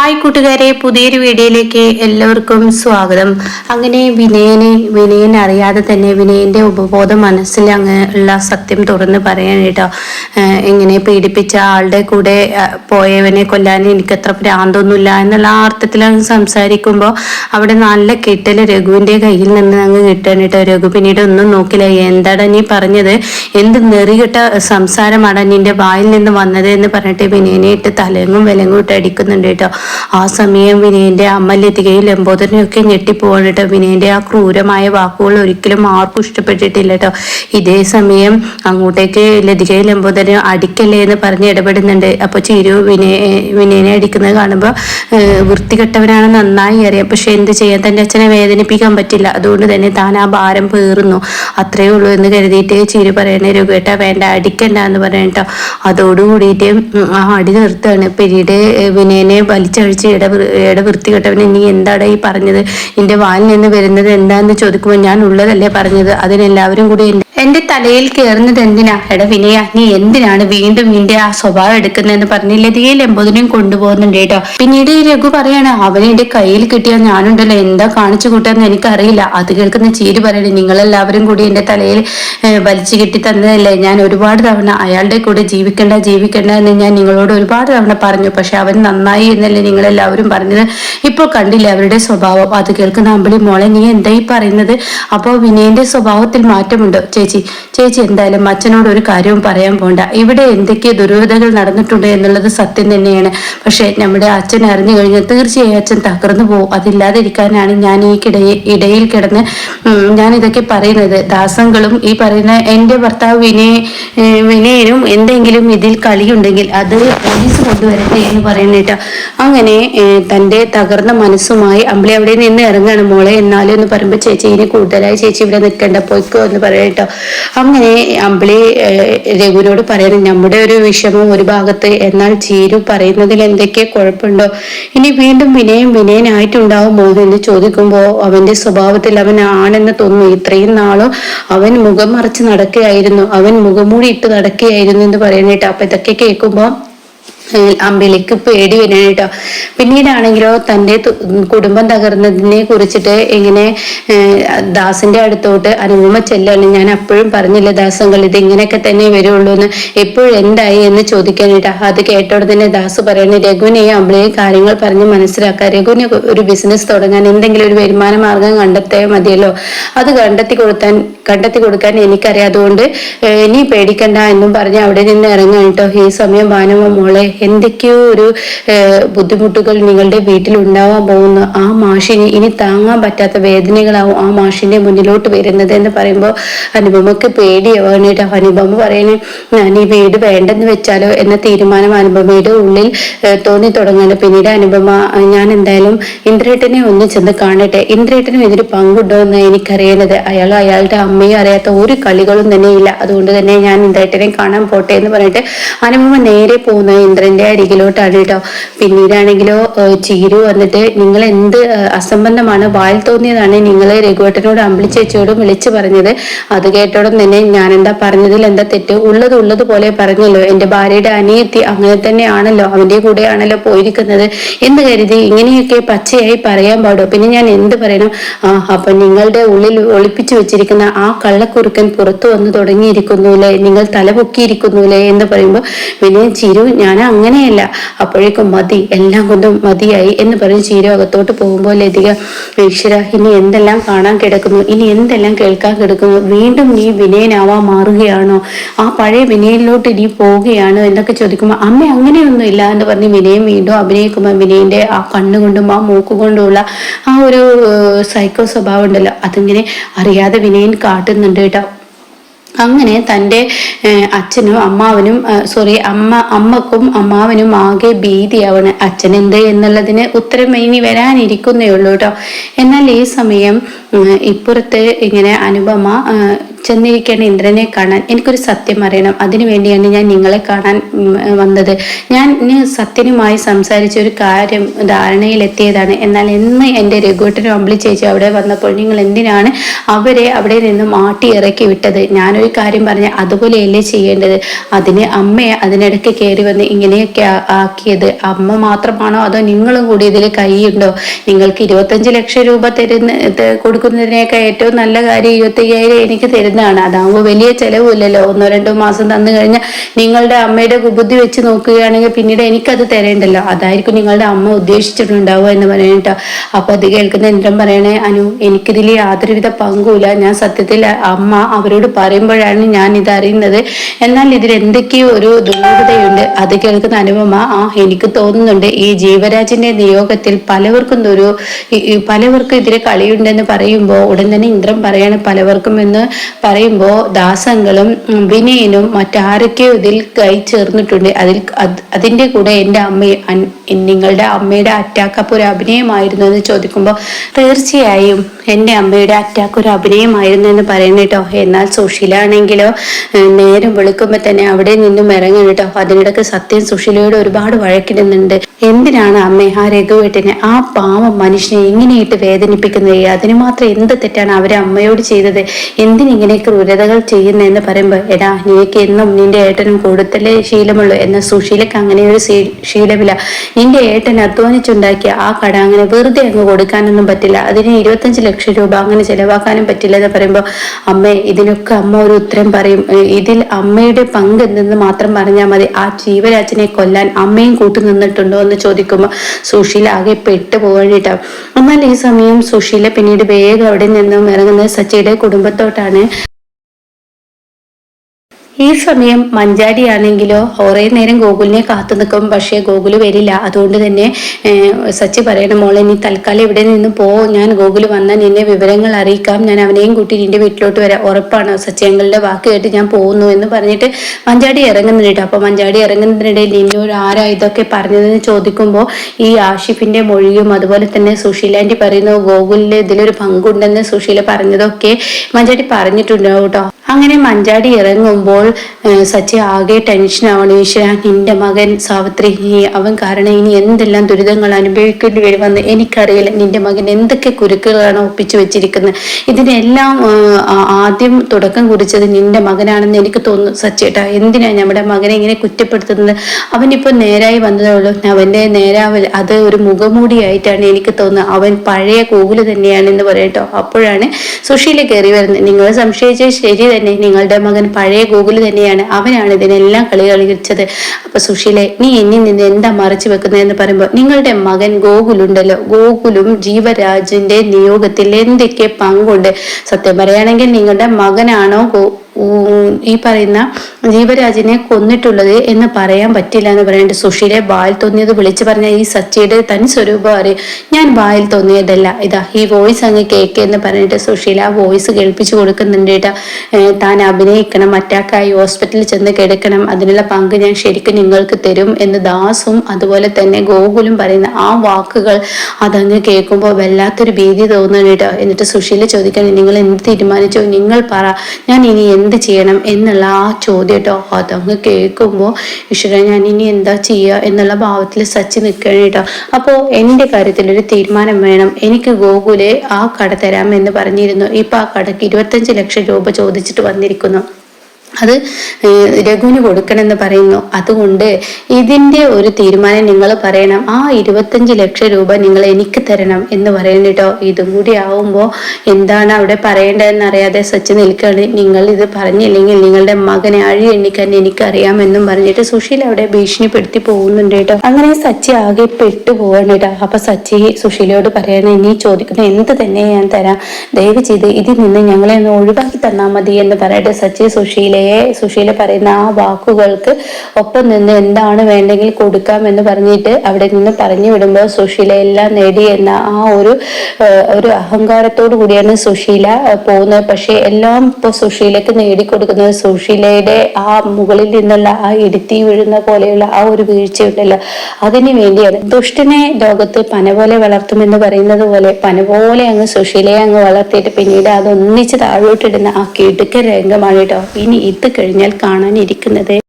Hi കൂട്ടുകാരെ പുതിയൊരു വീഡിയോയിലേക്ക് എല്ലാവർക്കും സ്വാഗതം. അങ്ങനെ വിനയനെ വിനയൻ അറിയാതെ തന്നെ വിനയന്റെ ഉപബോധ മനസ്സിൽ അങ്ങ് ഉള്ള സത്യം തുറന്ന് പറയാൻ കേട്ടോ. എങ്ങനെ പീഡിപ്പിച്ച ആളുടെ കൂടെ പോയവനെ കൊല്ലാൻ എനിക്ക് അത്ര പ്രാന്തൊന്നുമില്ല എന്നുള്ള ആ അർത്ഥത്തിൽ അങ്ങ് സംസാരിക്കുമ്പോൾ അവിടെ നല്ല കിട്ടൽ രഘുവിന്റെ കയ്യിൽ നിന്ന് അങ്ങ് കിട്ടാൻ കേട്ടോ. രഘു പിന്നീട് ഒന്നും നോക്കില്ല. എന്താടാ നീ പറഞ്ഞത്? എന്ത് നെറികിട്ട സംസാരമാണ് നിന്റെ വായിൽ നിന്ന് വന്നത് എന്ന് പറഞ്ഞിട്ട് വിനയനെ ഇട്ട് തലങ്ങും വിലങ്ങും ഇട്ട് അടിക്കുന്നുണ്ട് കേട്ടോ. ആ സമയം വിനയന്റെ അമ്മ ലതികയും ലംബോദരനും ഒക്കെ ഞെട്ടിപ്പോവാണ് കേട്ടോ വിനയന്റെ ആ ക്രൂരമായ വാക്കുകൾ ഒരിക്കലും ആർക്കും ഇഷ്ടപ്പെട്ടിട്ടില്ല കേട്ടോ ഇതേ സമയം അങ്ങോട്ടേക്ക് ലതികയും ലംബോദരനും അടിക്കല്ലേ എന്ന് പറഞ്ഞ് ഇടപെടുന്നുണ്ട്. അപ്പൊ ചിരു വിനയ വിനയനെ അടിക്കുന്നത് കാണുമ്പോൾ വൃത്തികെട്ടവനാണ് നന്നായി അറിയാം. പക്ഷെ എന്ത് ചെയ്യാൻ തന്റെ അച്ഛനെ വേദനിപ്പിക്കാൻ പറ്റില്ല. അതുകൊണ്ട് തന്നെ താൻ ആ ഭാരം പേറുന്നു. അത്രേ ഉള്ളൂ എന്ന് കരുതിയിട്ട് ചിരു പറയണ രൂപേട്ട വേണ്ട അടിക്കണ്ട എന്ന് പറയട്ടോ അതോടുകൂടിയിട്ട് ഉം, ആ അടി നിർത്താണ് പിന്നീട് വിനയനെ വലിച്ചഴിച്ച് ഇട ഇട വൃത്തികെട്ടവനെ നീ എന്താടാ ഈ പറഞ്ഞത്? നിന്റെ വാലിൽ നിന്ന് വരുന്നത് എന്താന്ന് ചോദിക്കുമ്പോൾ ഞാൻ ഉള്ളതല്ലേ പറഞ്ഞത്? അതിനെല്ലാവരും കൂടി എന്റെ തലയിൽ കയറുന്നത് എന്തിനാ? എടാ വിനയ നീ എന്തിനാണ് വീണ്ടും നിന്റെ ആ സ്വഭാവം എടുക്കുന്നതെന്ന് പറഞ്ഞ് ലതികയിൽ ലംബോദിനെയും കൊണ്ടുപോകുന്നുണ്ട് കേട്ടോ. പിന്നീട് ഈ രഘു പറയാണ് അവനെ എന്റെ കയ്യിൽ കിട്ടിയ ഞാനുണ്ടല്ലോ. എന്താ കാണിച്ചു കൂട്ടാന്ന് എനിക്കറിയില്ല. അത് കേൾക്കുന്ന ചീര് പറയണേ നിങ്ങളെല്ലാവരും കൂടി എന്റെ തലയിൽ വലിച്ചു കെട്ടി തന്നതല്ലേ? ഞാൻ ഒരുപാട് തവണ അയാളുടെ കൂടെ ജീവിക്കണ്ട ജീവിക്കണ്ട എന്ന് ഞാൻ നിങ്ങളോട് ഒരുപാട് തവണ പറഞ്ഞു. പക്ഷെ അവൻ നന്നായി എന്നല്ലേ നിങ്ങളെല്ലാവരും പറഞ്ഞത്? ഇപ്പോൾ കണ്ടില്ല അവരുടെ സ്വഭാവം? അത് കേൾക്കുന്ന അമ്പിളി മോളെ നീ എന്തായി പറയുന്നത്? അപ്പോൾ വിനയന്റെ സ്വഭാവത്തിൽ മാറ്റമുണ്ടോ. ചേച്ചി ചേച്ചി. ചേച്ചി എന്തായാലും അച്ഛനോട് ഒരു കാര്യവും പറയാൻ പോണ്ട. ഇവിടെ എന്തൊക്കെ ദുരൂഹതകൾ നടന്നിട്ടുണ്ട് എന്നുള്ളത് സത്യം തന്നെയാണ്. പക്ഷെ നമ്മുടെ അച്ഛൻ അറിഞ്ഞു കഴിഞ്ഞാൽ തീർച്ചയായും അച്ഛൻ തകർന്നു പോകും. അതില്ലാതിരിക്കാനാണ് ഞാൻ ഈ കിടയിൽ ഇടയിൽ കിടന്ന് ഞാൻ ഇതൊക്കെ പറയുന്നത്. ദാസങ്ങളും ഈ പറയുന്ന എന്റെ ഭർത്താവ് വിനയ വിനയനും എന്തെങ്കിലും ഇതിൽ കളിയുണ്ടെങ്കിൽ അത് പോലീസ് കൊണ്ടുവരട്ടെ എന്ന് പറയുന്നിട്ട് അങ്ങനെ തന്റെ തകർന്ന മനസ്സുമായി അമ്പിളി അവിടെ നിന്ന് ഇറങ്ങണം മോളെ. എന്നാലും എന്ന് പറയുമ്പോൾ ചേച്ചി ഇനി കൂടുതലായി ചേച്ചി ഇവിടെ നിൽക്കണ്ട. പോയിക്കോ എന്ന് പറയട്ടോ അങ്ങനെ അമ്പിളി രഘുവിനോട് പറയുന്നത് നമ്മുടെ ഒരു വിഷമം ഒരു ഭാഗത്ത് എന്നാൽ ചീരു പറയുന്നതിൽ എന്തൊക്കെ കുഴപ്പമുണ്ടോ? ഇനി വീണ്ടും വിനയം വിനയനായിട്ടുണ്ടാവുമോ എന്ന് ചോദിക്കുമ്പോൾ അവന്റെ സ്വഭാവത്തിൽ അവൻ ആണെന്ന് തോന്നുന്നു. ഇത്രയും നാളോ അവൻ മുഖം മറച്ച് നടക്കുകയായിരുന്നു. അവൻ മുഖംമൂടി ഇട്ട് നടക്കുകയായിരുന്നു എന്ന് പറയുന്നിട്ട് അപ്പൊ ഇതൊക്കെ കേൾക്കുമ്പോൾ അമ്പിളിക്ക് പേടി വരണം കേട്ടോ. പിന്നീടാണെങ്കിലോ തന്റെ കുടുംബം തകർന്നതിനെ കുറിച്ചിട്ട് ഇങ്ങനെ ദാസിന്റെ അടുത്തോട്ട് അനുപമ ചെല്ലാണ് ഞാൻ അപ്പോഴും പറഞ്ഞില്ല ദാസങ്ങൾ ഇത് ഇങ്ങനെയൊക്കെ തന്നെ വരുള്ളൂ എന്ന്. എപ്പോഴും എന്തായി എന്ന് ചോദിക്കാനായിട്ട് അത് കേട്ടോടെ തന്നെ ദാസ് പറയുന്നത് രഘുവിനെയും അമ്പിളിയെ കാര്യങ്ങൾ പറഞ്ഞ് മനസ്സിലാക്കുക രഘുവിനെ ഒരു ബിസിനസ് തുടങ്ങാൻ എന്തെങ്കിലും ഒരു വരുമാന മാർഗം കണ്ടെത്തേ മതിയല്ലോ. അത് കണ്ടെത്തി കൊടുക്കാൻ കണ്ടെത്തി കൊടുക്കാൻ എനിക്കറിയാം. അതുകൊണ്ട് നീ പേടിക്കണ്ട എന്നും പറഞ്ഞ് അവിടെ നിന്ന് ഇറങ്ങാൻ കേട്ടോ. ഈ സമയം ഭാനുമ മോളെ എന്തൊക്കെയോ ഒരു ബുദ്ധിമുട്ടുകൾ നിങ്ങളുടെ വീട്ടിൽ ഉണ്ടാവാൻ പോകുന്ന ആ മാഷിന് ഇനി താങ്ങാൻ പറ്റാത്ത വേദനകളാവും ആ മാഷിന്റെ മുന്നിലോട്ട് വരുന്നത് എന്ന് പറയുമ്പോൾ അനുപമക്ക് പേടിയാവാണ് കേട്ടോ അനുപമ പറയണേ ഞാൻ ഈ വീട് വേണ്ടെന്ന് വെച്ചാലോ? എന്ന തീരുമാനം അനുപമയുടെ ഉള്ളിൽ തോന്നി തുടങ്ങാണ് പിന്നീട് അനുപമ ഞാൻ എന്തായാലും ഇന്ദ്രേട്ടനെ ഒന്ന് ചെന്ന് കാണട്ടെ. ഇന്ദ്രേട്ടനും ഇതിന് പങ്കുണ്ടോ എന്ന് എനിക്കറിയുന്നത് അയാൾ അയാളുടെ അമ്മയും അറിയാത്ത ഒരു കളികളും തന്നെ ഇല്ല അതുകൊണ്ട് തന്നെ ഞാൻ ഇന്ദ്രേട്ടനെ കാണാൻ പോട്ടെ എന്ന് പറഞ്ഞിട്ട് അനുപമ നേരെ പോകുന്ന ഇന്ദ്രന്റെ അരികിലോട്ടാണ് കേട്ടോ പിന്നീടാണെങ്കിലോ ചീരു വന്നിട്ട് നിങ്ങൾ എന്ത് അസംബന്ധമാണ് വായിൽ തോന്നിയതാണ് നിങ്ങൾ രഘുവേട്ടനോട് അമ്പിളി ചേച്ചിയോടും വിളിച്ചു പറഞ്ഞത്. അത് കേട്ടോടും തന്നെ ഞാൻ എന്താ പറഞ്ഞതിൽ എന്താ തെറ്റ്? ഉള്ളത് ഉള്ളത് പോലെ പറഞ്ഞല്ലോ. എന്റെ ഭാര്യയുടെ അനിയത്തി അങ്ങനെ തന്നെയാണല്ലോ. അവന്റെ കൂടെയാണല്ലോ പോയിരിക്കുന്നത്. എന്ന് കരുതി ഇങ്ങനെയൊക്കെ പച്ചയായി പറയാൻ പാടോ. പിന്നെ ഞാൻ എന്ത് പറയണം? ആ അപ്പൊ നിങ്ങളുടെ ഉള്ളിൽ ഒളിപ്പിച്ചു വെച്ചിരിക്കുന്ന ആ കള്ളക്കുറുക്കൻ പുറത്തു വന്ന് തുടങ്ങിയിരിക്കുന്നുല്ലേ നിങ്ങൾ തല പൊക്കിയിരിക്കുന്നുല്ലേ എന്ന് പറയുമ്പോൾ പിന്നെ ചിരു ഞാൻ അങ്ങനെയല്ല. അപ്പോഴേക്കും മതി എല്ലാം കൊണ്ടും മതിയായി എന്ന് പറഞ്ഞ് ചീര അകത്തോട്ട് പോകുമ്പോൾ ലതിക ഈശ്വര ഇനി എന്തെല്ലാം കാണാൻ കിടക്കുന്നു? ഇനി എന്തെല്ലാം കേൾക്കാൻ കിടക്കുന്നു? വീണ്ടും നീ വിനയനാവാൻ മാറുകയാണോ? ആ പഴയ വിനയനിലോട്ട് ഇനി പോവുകയാണോ എന്നൊക്കെ ചോദിക്കുമ്പോൾ അമ്മ അങ്ങനെയൊന്നും ഇല്ല എന്ന് പറഞ്ഞ് വിനയം വീണ്ടും അഭിനയിക്കുമ്പോൾ വിനയന്റെ ആ കണ്ണുകൊണ്ടും ആ മൂക്കുകൊണ്ടുമുള്ള ആ ഒരു സൈക്കോ സ്വഭാവം ഉണ്ടല്ലോ. അതിങ്ങനെ അറിയാതെ വിനയൻ കാട്ടുന്നുണ്ട് കേട്ടോ. അങ്ങനെ തന്റെ അച്ഛനും അമ്മാവനും സോറി അമ്മ അമ്മക്കും അമ്മാവനും ആകെ ഭീതിയാവണ്. അച്ഛൻ എന്ത് എന്നുള്ളതിന് ഉത്തരം ഇനി വരാനിരിക്കുന്നേ ഉള്ളൂ കേട്ടോ എന്നാൽ ഈ സമയം ഇപ്പുറത്ത് ഇങ്ങനെ അനുപമ ചെന്നിരിക്കേണ്ട ഇന്ദ്രനെ കാണാൻ എനിക്കൊരു സത്യം അറിയണം. അതിനു വേണ്ടിയാണ് ഞാൻ നിങ്ങളെ കാണാൻ വന്നത്. ഞാൻ സത്യനുമായി സംസാരിച്ച ഒരു കാര്യം ധാരണയിലെത്തിയതാണ്. എന്നാൽ എന്ന് എന്റെ രഘുവേട്ടനും അമ്പിളി ചേച്ചി അവിടെ വന്നപ്പോൾ നിങ്ങൾ എന്തിനാണ് അവരെ അവിടെ നിന്ന് മാട്ടി ഇറക്കി വിട്ടത്? ഞാനൊരു കാര്യം പറഞ്ഞ അതുപോലെയല്ലേ ചെയ്യേണ്ടത്? അതിന് അമ്മയെ അതിനിടയ്ക്ക് കയറി വന്ന് ഇങ്ങനെയൊക്കെ ആക്കിയത് അമ്മ മാത്രമാണോ അതോ നിങ്ങളും കൂടി ഇതിൽ കൈയുണ്ടോ? നിങ്ങൾക്ക് ഇരുപത്തഞ്ച് ലക്ഷം രൂപ തരുന്ന കൊടുക്കുന്നതിനേക്കാൾ ഏറ്റവും നല്ല കാര്യം ഇരുപത്തയ്യായിരം എനിക്ക് തരുന്നതാണ് അതാകുമ്പോൾ വലിയ ചെലവില്ലല്ലോ ഒന്നോ രണ്ടോ മാസം തന്നു കഴിഞ്ഞാൽ നിങ്ങളുടെ അമ്മയുടെ ബുദ്ധി വെച്ച് നോക്കുകയാണെങ്കിൽ പിന്നീട് എനിക്കത് തരേണ്ടല്ലോ. അതായിരിക്കും നിങ്ങളുടെ അമ്മ ഉദ്ദേശിച്ചിട്ടുണ്ടാവുക എന്ന് പറയട്ടോ അപ്പൊ അത് കേൾക്കുന്ന എന്തും പറയണേ അനു എനിക്കിതിൽ യാതൊരുവിധ പങ്കുമില്ല. ഞാൻ സത്യത്തിൽ അമ്മ അവരോട് പറയുമ്പോഴാണ് ഞാൻ ഇത് അറിയുന്നത്. എന്നാൽ ഇതിൽ എന്തൊക്കെയോ ഒരു ദുരൂഹതയുണ്ട്. അത് കേൾക്കുന്ന അനുപമ ആ എനിക്ക് തോന്നുന്നുണ്ട് ഈ ജീവരാജിന്റെ നിയോഗത്തിൽ പലവർക്കും ഒരു പലവർക്കും ഇതിൽ കളിയുണ്ടെന്ന് പറയുമ്പോൾ ഉടൻ തന്നെ ഇന്ദ്രം പറയാണ് പലവർക്കും എന്ന് പറയുമ്പോൾ ദാസങ്ങളും വിനയനും മറ്റാരൊക്കെയോ ഇതിൽ കൈ ചേർന്നിട്ടുണ്ട്. അതിൽ അതിന്റെ കൂടെ എന്റെ അമ്മ അൻ- നിങ്ങളുടെ അമ്മയുടെ അറ്റാക്ക് അപ്പോൾ ഒരു അഭിനയമായിരുന്നു എന്ന് ചോദിക്കുമ്പോൾ തീർച്ചയായും എന്റെ അമ്മയുടെ അറ്റാക്ക് ഒരു അഭിനയമായിരുന്നു എന്ന് പറയുന്നത് കേട്ടോ. എന്നാൽ സുശീലാണെങ്കിലോ ഏഹ്, നേരം വെളുക്കുമ്പോൾ തന്നെ അവിടെ നിന്നും ഇറങ്ങും കേട്ടോ. അതിനിടക്ക് സത്യം സുശീലയോട് ഒരുപാട് വഴക്കിടുന്നുണ്ട്. എന്തിനാണ് അമ്മ ആ രഘുവേട്ടനെ ആ പാവം മനുഷ്യനെ ഇങ്ങനെയിട്ട് വേദനിപ്പിക്കുന്നത്? അതിന് മാത്രം എന്ത് തെറ്റാണ് അവരെ അമ്മയോട് ചെയ്തത്? എന്തിനിങ്ങനെ ക്രൂരതകൾ ചെയ്യുന്നതെന്ന് പറയുമ്പോൾ എടാ നിനക്ക് എന്നും നിന്റെ ഏട്ടനും കൂടുതലേ ശീലമുള്ളൂ എന്ന സുശീലക്ക് അങ്ങനെ ഒരു ശീലമില്ല. നിന്റെ ഏട്ടൻ അധ്വാനിച്ചുണ്ടാക്കിയ ആ കട അങ്ങനെ വെറുതെ അങ്ങ് കൊടുക്കാനൊന്നും പറ്റില്ല. അതിന് ഇരുപത്തഞ്ച് ലക്ഷം രൂപ അങ്ങനെ ചെലവാക്കാനും പറ്റില്ല എന്ന് പറയുമ്പോൾ അമ്മേ ഇതിനൊക്കെ അമ്മ ഒരു ഉത്തരം പറയും. ഇതിൽ അമ്മയുടെ പങ്ക് എന്തെന്ന് മാത്രം പറഞ്ഞാൽ മതി. ആ ജീവരാജനെ കൊല്ലാൻ അമ്മയും കൂട്ടു നിന്നിട്ടുണ്ടോ എന്ന് ചോദിക്കുമ്പോൾ സുശീല ആകെ പെട്ടു പോകേണ്ടിട്ടാവും എന്നാൽ ഈ സമയം സുശീല പിന്നീട് വേഗം അവിടെ നിന്നും ഇറങ്ങുന്നത് സച്ചിയുടെ കുടുംബത്തോട്ടാണ്. ഈ സമയം മഞ്ചാടിയാണെങ്കിലോ കുറേ നേരം ഗോകുലിനെ കാത്തു നിൽക്കും. പക്ഷേ ഗോകുൽ വരില്ല. അതുകൊണ്ട് തന്നെ സച്ച് പറയണ മോളെ നീ തൽക്കാലം ഇവിടെ നിന്ന് പോ. ഞാൻ ഗോകുൽ വന്നാൽ നിന്നെ വിവരങ്ങൾ അറിയിക്കാം. ഞാൻ അവനെയും കൂട്ടി നിന്റെ വീട്ടിലോട്ട് വരാം. ഉറപ്പാണ്. സച്ചി ഞങ്ങളുടെ വാക്ക് കേട്ട് ഞാൻ പോകുന്നു എന്ന് പറഞ്ഞിട്ട് മഞ്ചാടി ഇറങ്ങുന്നുണ്ട് അപ്പൊ മഞ്ചാടി ഇറങ്ങുന്നതിനിടയിൽ നിന്നോട് ആരാ ഇതൊക്കെ പറഞ്ഞതെന്ന് ചോദിക്കുമ്പോൾ ഈ ആഷിഫിന്റെ മൊഴിയും അതുപോലെ തന്നെ സുശീലാന്റെ പറയുന്നു ഗോകുലിൽ ഇതിലൊരു പങ്കുണ്ടെന്ന് സുശീല പറഞ്ഞതൊക്കെ മഞ്ചാടി പറഞ്ഞിട്ടുണ്ടാവും കേട്ടോ. അങ്ങനെ മഞ്ചാടി ഇറങ്ങുമ്പോൾ സച്ചി ആകെ ടെൻഷൻ ആവണം ഈശ്വര നിന്റെ മകൻ സാവിത്രി അവൻ കാരണം ഇനി എന്തെല്ലാം ദുരിതങ്ങൾ അനുഭവിക്കേണ്ടി വരുമെന്ന് എനിക്കറിയില്ല. നിന്റെ മകൻ എന്തൊക്കെ കുരുക്കുകളാണ് ഒപ്പിച്ചു വെച്ചിരിക്കുന്നത്. ഇതിനെല്ലാം ആദ്യം തുടക്കം കുറിച്ചത് നിന്റെ മകനാണെന്ന് എനിക്ക് തോന്നുന്നു. സച്ചേട്ടാ എന്തിനാ നമ്മുടെ മകനെ ഇങ്ങനെ കുറ്റപ്പെടുത്തുന്നത്? അവനിപ്പോ നേരായി വന്നതേ ഉള്ളൂ. അവന്റെ നേരാവൽ അത് ഒരു മുഖമൂടിയായിട്ടാണ് എനിക്ക് തോന്നുന്നത്. അവൻ പഴയ കൂകുൽ തന്നെയാണെന്ന് പറയട്ടോ അപ്പോഴാണ് സുഷീല കയറി വരുന്നത്. നിങ്ങൾ സംശയിച്ചത് ശരി തന്നെ നിങ്ങളുടെ മകൻ പഴയ ഗൂഗിൾ തന്നെയാണ്. അവനാണ് ഇതിനെല്ലാം കളി കളിച്ചത് അപ്പൊ സുശീലെ നീ എന്നിൽ നിന്ന് എന്താ മറച്ചു വെക്കുന്നതെന്ന് പറയുമ്പോൾ നിങ്ങളുടെ മകൻ ഗോകുലുണ്ടല്ലോ ഗോകുലും ജീവരാജിന്റെ നിയോഗത്തിൽ എന്തൊക്കെ പങ്കുണ്ട്? സത്യം പറയുകയാണെങ്കിൽ നിങ്ങളുടെ മകനാണോ ഈ പറയുന്ന ജീവരാജിനെ കൊന്നിട്ടുള്ളത് എന്ന് പറയാൻ പറ്റില്ല എന്ന് പറയുന്നുണ്ട് സുഷീലെ വായിൽ തോന്നിയത് വിളിച്ചു പറഞ്ഞ ഈ സച്ചിയുടെ തനി സ്വരൂപം അറിയും ഞാൻ വായിൽ തോന്നിയതല്ല. ഇതാ ഈ വോയിസ് അങ്ങ് കേക്ക് എന്ന് പറഞ്ഞിട്ട് സുഷീല ആ വോയിസ് കേൾപ്പിച്ചു കൊടുക്കുന്നുണ്ട് താൻ അഭിനയിക്കണം അറ്റാക്കായി ഹോസ്പിറ്റലിൽ ചെന്ന് കിടക്കണം അതിനുള്ള പങ്ക് ഞാൻ ശരിക്കും നിങ്ങൾക്ക് തരും എന്ന് ദാസും അതുപോലെ തന്നെ ഗോകുലും പറയുന്ന ആ വാക്കുകൾ അതങ്ങ് കേൾക്കുമ്പോൾ വല്ലാത്തൊരു ഭീതി തോന്നുന്നു കേട്ടോ. എന്നിട്ട് സുഷീല ചോദിക്കണം നിങ്ങൾ എന്ത് തീരുമാനിച്ചോ? നിങ്ങൾ പറ. ഞാൻ ഇനി എന്ത് ചെയ്യണം എന്നുള്ള ആ ചോദ്യം കേട്ടോ അതങ്ങ് കേൾക്കുമ്പോൾ ഈശ്വര ഞാൻ ഇനി എന്താ ചെയ്യുക എന്നുള്ള ഭാവത്തിൽ സച്ചി നിൽക്കണം കേട്ടോ. അപ്പോൾ എന്റെ കാര്യത്തിൽ ഒരു തീരുമാനം വേണം. എനിക്ക് ഗോകുലെ ആ കട തരാമെന്ന് പറഞ്ഞിരുന്നു. ഇപ്പം ആ കടക്ക് ഇരുപത്തഞ്ച് ലക്ഷം രൂപ ചോദിച്ചിട്ട് വന്നിരിക്കുന്നു. അത് രഘുവിന് കൊടുക്കണമെന്ന് പറയുന്നു. അതുകൊണ്ട് ഇതിന്റെ ഒരു തീരുമാനം നിങ്ങൾ പറയണം. ആ ഇരുപത്തഞ്ച് ലക്ഷം രൂപ നിങ്ങൾ എനിക്ക് തരണം എന്ന് പറയുന്നു കേട്ടോ. ഇതും കൂടി ആവുമ്പോൾ എന്താണ് അവിടെ പറയേണ്ടതെന്ന് അറിയാതെ സച്ച് നിൽക്കുകയാണ്. നിങ്ങൾ ഇത് പറഞ്ഞില്ലെങ്കിൽ നിങ്ങളുടെ മകനെ അഴി എണ്ണിക്കാൻ എനിക്കറിയാമെന്നും പറഞ്ഞിട്ട് സുശീൽ അവിടെ ഭീഷണിപ്പെടുത്തി പോകുന്നുണ്ട് കേട്ടോ. അങ്ങനെ സച്ചി ആകെ പെട്ടു പോവാണ് കേട്ടോ. അപ്പൊ സച്ചി സുശീലയോട് പറയാണ് ഇനി ചോദിക്കുന്ന എന്ത് തന്നെ ഞാൻ തരാം. ദയവ് ചെയ്ത് ഇതിൽ നിന്ന് ഞങ്ങളെ ഒന്ന് ഒഴിവാക്കി തന്നാൽ മതി എന്ന് പറയട്ടെ സച്ചി സുശീലയെ സുശീല പറയുന്ന ആ വാക്കുകൾക്ക് ഒപ്പം നിന്ന് എന്താണ് വേണ്ടെങ്കിൽ കൊടുക്കാം എന്ന് പറഞ്ഞിട്ട് അവിടെ നിന്ന് പറഞ്ഞു വിടുമ്പോൾ സുശീല എല്ലാം നേടി എന്ന ആ ഒരു ഒരു അഹങ്കാരത്തോടു കൂടിയാണ് സുശീല പോകുന്നത്. പക്ഷെ എല്ലാം ഇപ്പോൾ സുശീലക്ക് നേടിക്കൊടുക്കുന്നത് സുശീലയുടെ ആ മുകളിൽ നിന്നുള്ള ആ ഇടുത്തി വീഴുന്ന പോലെയുള്ള ആ ഒരു വീഴ്ചയുണ്ടല്ലോ. അതിനു വേണ്ടിയാണ് ദുഷ്ടനെ ലോകത്ത് പന പോലെ വളർത്തുമെന്ന് പറയുന്നത് പോലെ പന പോലെ അങ്ങ് സുശീലയെ അങ്ങ് വളർത്തിയിട്ട് പിന്നീട് അത് ഒന്നിച്ച് താഴോട്ടിടുന്ന ആ കിടുക്ക രംഗമാണ് കേട്ടോ. ഇനി ഇത് കഴിഞ്ഞാൽ കാണാനിരിക്കുന്നത്.